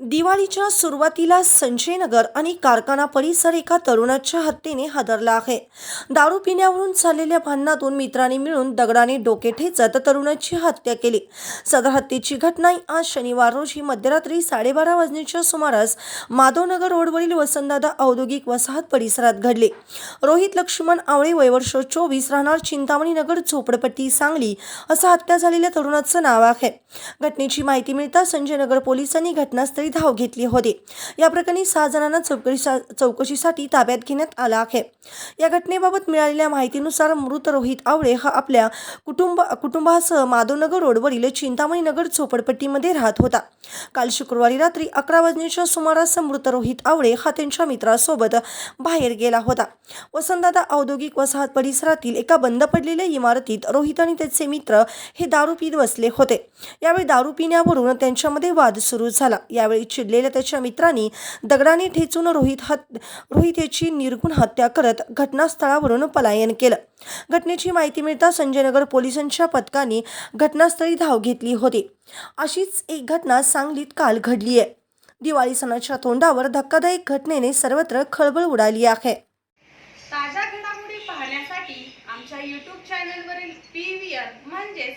दिवाळीच्या सुरुवातीला संजयनगर आणि कारखाना परिसर एका तरुणाच्या हत्येने हादरला आहे. दारू पिण्यावरून झालेल्या भांडणातून मित्रांनी मिळून दगडाने डोके ठेचत तरुणाची हत्या केली. सदर हत्येची घटना आज शनिवार रोजी मध्यरात्री साडेबारा वाजण्याच्या सुमारास माधवनगर रोडवरील वसंतदादा औद्योगिक वसाहत परिसरात घडली. रोहित लक्ष्मण आवळे वयवर्ष चोवीस राहणार चिंतामणी नगर झोपडपट्टी सांगली असं हत्या झालेल्या तरुणाचं नाव आहे. घटनेची माहिती मिळता संजयनगर पोलिसांनी घटनास्थळी धाव घेतली होती. या प्रकरणी सहा जणांना चौकशी चौकशीसाठी ताब्यात घेण्यात आला आहे. या घटनेबाबत मिळालेल्या माहितीनुसार मृत रोहित आवळे हा आपल्या कुटुंब कुटुंबासह माधवनगर रोडवरील चिंतामणी नगर झोपडपट्टीमध्ये राहत होता. काल शुक्रवारी रात्री अकरा वाजण्याच्या सुमारास मृत रोहित आवळे हा त्यांच्या मित्रासोबत बाहेर गेला होता. वसंतदादा औद्योगिक वसाहत परिसरातील एका बंद पडलेल्या इमारतीत रोहित आणि त्याचे मित्र हे दारू पीत बसले होते. यावेळी दारू पिण्यावरून त्यांच्यामध्ये वाद सुरू झाला. यावेळी चिडलेल्या त्याच्या मित्रांनी दगडाने ठेचून रोहित हत रोहित याची निर्गुण हत्या करत घटनास्थळावरून पलायन केलं. घटनेची माहिती मिळता संजयनगर पोलिसांच्या पथकाने घटनास्थळी धाव घेतली होती. अशीच एक घटना सांगलीत काल घडली आहे. दिवाळी सणाच्या तोंडावर धक्कादायक घटनेने सर्वत्र खळबळ उडाली आहे. ताज्या घडामोडी पाहण्यासाठी आमच्या यूट्यूब चॅनलवरील पी व्ही आर म्हणजेच